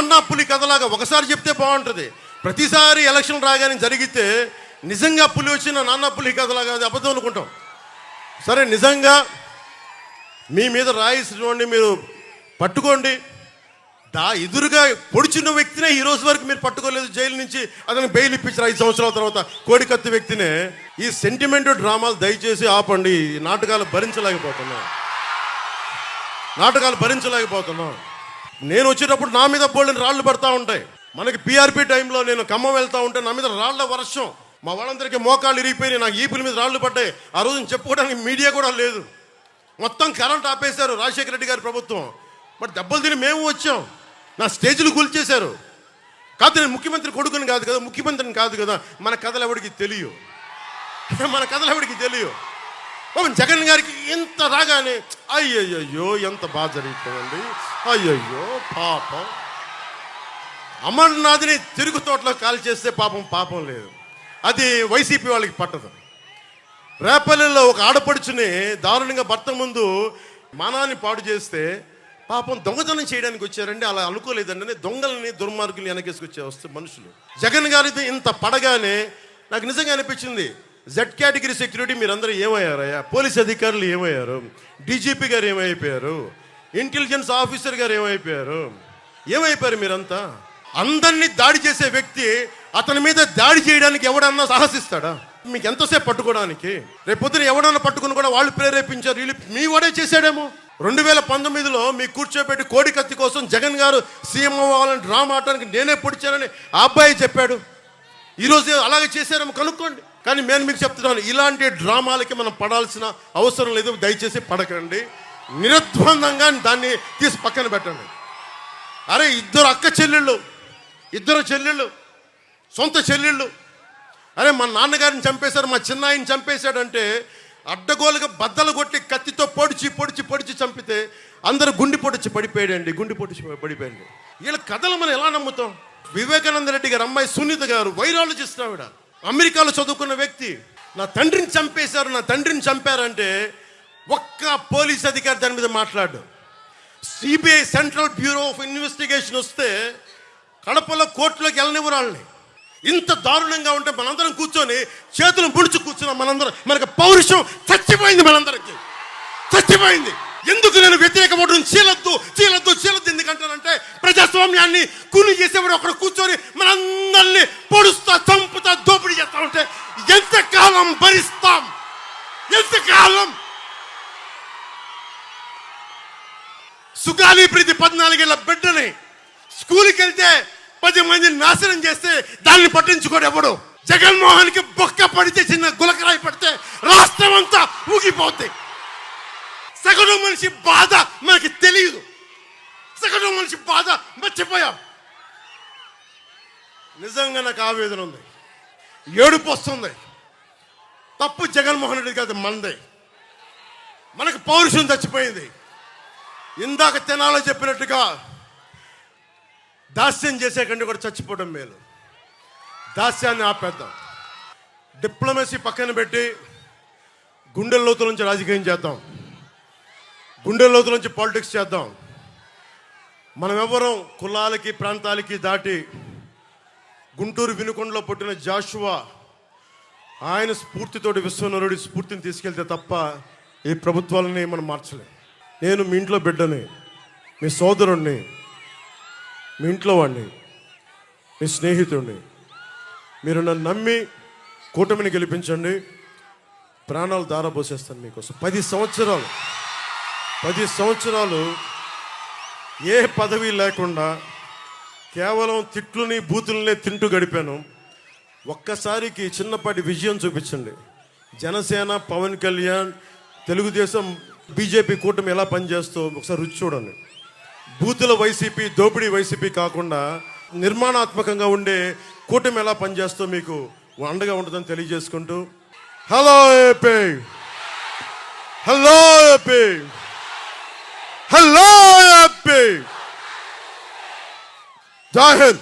అన్నా పులి కథలాగా ఒకసారి చెప్తే బాగుంటుంది. ప్రతిసారి ఎలక్షన్ రాగానే జరిగితే నిజంగా పులి వచ్చిన నాన్న పులి కథలాగా అది అబద్ధం అనుకుంటాం. సరే నిజంగా మీ మీద రాయిసినోడిని మీరు పట్టుకోండి. దా ఎదురుగా పొడిచిన వ్యక్తినే ఈ రోజు వరకు మీరు పట్టుకోలేదు. జైలు నుంచి అతను బెయిల్ ఇప్పించారు ఐదు సంవత్సరాల తర్వాత కోడికత్తి వ్యక్తినే ఈ సెంటిమెంట్ డ్రామాలు దయచేసి ఆపండి. ఈ నాటకాలు భరించలేకపోతున్నాం. నాటకాలు భరించలేకపోతున్నాం. నేను వచ్చేటప్పుడు నా మీద బోల్డెన్ రాళ్ళు పడతా ఉంటాయి. మనకి పిఆర్పి టైంలో నేను ఖమ్మం వెళ్తా ఉంటే నా మీద రాళ్ళ వర్షం. మా వాళ్ళందరికీ మోకాళ్ళు ఇరిగిపోయి నాకు ఈపుల మీద రాళ్ళు పడ్డాయి. ఆ రోజు చెప్పుకోవడానికి మీడియా కూడా లేదు. మొత్తం కరెంట్ ఆపేశారు రాజశేఖర రెడ్డి గారి ప్రభుత్వం. మరి దెబ్బలు తిని మేము వచ్చాం. నా స్టేజ్లు కూల్చేశారు. కాదు నేను ముఖ్యమంత్రి కొడుకుని కాదు కదా ముఖ్యమంత్రిని కాదు కదా మన కథలు ఎవరికి తెలియవు. మన కథలు ఎవరికి తెలియవు. జగన్ గారికి రాగానే అయ్యయ్యో ఎంత బాగా జరిగిపోయింది. అయ్యయ్యో పాపం. అమర్నాథ్ని తిరుగు తోటలో కాల్ చేస్తే పాపం పాపం లేదు. అది వైసీపీ వాళ్ళకి పట్టదు. రేపల్లెలో ఒక ఆడపడుచుని దారుణంగా భర్త ముందు మానాన్ని పాడు చేస్తే పాపం దొంగతనం చేయడానికి వచ్చారండి. అలా అనుకోలేదండి దొంగలని దుర్మార్గుల్ని వెనకేసుకొచ్చే వస్తే మనుషులు. జగన్ గారిది ఇంత పడగానే నాకు నిజంగా అనిపించింది జెడ్ కేటగిరీ సెక్యూరిటీ మీరందరూ ఏమయ్యారయ్యా? పోలీస్ అధికారులు ఏమయ్యారు? డీజీపీ గారు ఏమైపోయారు? ఇంటెలిజెన్స్ ఆఫీసర్ గారు ఏమైపోయారు? ఏమైపోయారు మీరంతా? అందరినీ దాడి చేసే వ్యక్తి అతని మీద దాడి చేయడానికి ఎవడన్నా సాహసిస్తాడా? మీకు ఎంతసేపు పట్టుకోవడానికి? రేపొద్దున ఎవడన్నా పట్టుకుని కూడా వాళ్ళు ప్రేరేపించారు వీళ్ళు మీ వాడే చేశాడేమో. రెండు వేల పంతొమ్మిదిలో మీ కూర్చోబెట్టి కోడి కత్తి కోసం జగన్ గారు సీఎం అవ్వాలని డ్రామా ఆడటానికి నేనే పొడిచానని ఆ అబ్బాయి చెప్పాడు. ఈరోజు అలాగే చేశారేమో కనుక్కోండి. కానీ నేను మీకు చెప్తున్నాను ఇలాంటి డ్రామాలకి మనం పడాల్సిన అవసరం లేదు దయచేసి పడకండి. నిరుద్వందంగా దాన్ని తీసి పక్కన పెట్టండి. అరే ఇద్దరు అక్క చెల్లెళ్ళు ఇద్దరు చెల్లెళ్ళు సొంత చెల్లెళ్ళు. అరే మా నాన్నగారిని చంపేశారు మా చిన్నాయిని చంపేశాడంటే అడ్డగోలుగా బద్దలు కొట్టి కత్తితో పొడిచి పొడిచి పొడిచి చంపితే అందరూ గుండి పొడిచి పడిపోయాడండి గుండి పొడిచి పడిపోయాడు వీళ్ళ కథలు మనం ఎలా నమ్ముతాం? వివేకానంద రెడ్డి గారు అమ్మాయి సునీత గారు వైరాలజిస్ట్ ఆవిడ. అమెరికాలో చదువుకున్న వ్యక్తి నా తండ్రిని చంపేశారు నా తండ్రిని చంపారంటే ఒక్క పోలీస్ అధికారి దాని మీద మాట్లాడు. CBI central bureau of investigation వస్తే కడపలో కోర్టులోకి వెళ్ళనివ్వరు వాళ్ళని. ఇంత దారుణంగా ఉంటే మనందరం కూర్చొని చేతులు ముడుచు కూర్చున్నాం మనందరం. మనకి పౌరుషం చచ్చిపోయింది మనందరికి. చచ్చిపోయింది. ఎందుకు నేను వ్యతిరేక ఓటును చీలద్దు చీలద్దు చీలద్దు ఎందుకంటానంటే ప్రజాస్వామ్యాన్ని కూలి చేసేవాడు ఒకడు కూర్చొని మనందరినీ పొడుస్తా చంపు భరిస్తాం ఎంతకాలం? సుగాలి ప్రతి పద్నాలుగేళ్ళ బిడ్డని స్కూల్కి వెళ్తే పది మందిని నాశనం చేస్తే దాన్ని పట్టించుకోడు ఎవడు? జగన్మోహన్కి బొక్క పడితే చిన్న గులకరాయి పడితే రాష్ట్రం అంతా ఊగిపోతాయి సగటు మనిషి బాధ మనకి తెలియదు. సగటు మనిషి బాధ మర్చిపోయాం. నిజంగా నాకు ఆవేదన ఉంది. ఏడుపు వస్తుంది. తప్పు జగన్మోహన్ రెడ్డి కాదు మందే. మనకు పౌరుషం చచ్చిపోయింది. ఇందాక తెనాలో చెప్పినట్టుగా దాస్యం చేసే కంటే కూడా చచ్చిపోవడం మేలు. దాస్యాన్ని ఆపేద్దాం. డిప్లొమసీ పక్కన పెట్టి గుండె లోతుల నుంచి రాజకీయం చేద్దాం. గుండె లోతుల నుంచి పాలిటిక్స్ చేద్దాం. మనం ఎవరం కులాలకి ప్రాంతాలకి దాటి గుంటూరు వినుకొండలో పుట్టిన జాషువా ఆయన స్ఫూర్తితోటి విశ్వనరుడి స్ఫూర్తిని తీసుకెళ్తే తప్ప ఈ ప్రభుత్వాలని మనం మార్చలేం. నేను మీ ఇంట్లో బిడ్డని మీ సోదరుణ్ణి మీ ఇంట్లో వాడిని మీ స్నేహితుడిని మీరు నన్ను నమ్మి కూటమిని గెలిపించండి ప్రాణాలు దారబోసేస్తాను మీకోసం. పది సంవత్సరాలు పది సంవత్సరాలు ఏ పదవి లేకుండా కేవలం తిట్లుని బూతులనే తింటూ గడిపాను. ఒక్కసారికి చిన్నపాటి విజయం చూపించండి. జనసేన పవన్ కళ్యాణ్ తెలుగుదేశం బీజేపీ కూటమి ఎలా పనిచేస్తో ఒకసారి రుచి చూడండి. బూతుల వైసీపీ దోపిడీ వైసీపీ కాకుండా నిర్మాణాత్మకంగా ఉండే కూటమి ఎలా పనిచేస్తో మీకు అండగా ఉంటుందని తెలియజేసుకుంటూ hello AP! Hello AP! Hello AP! జై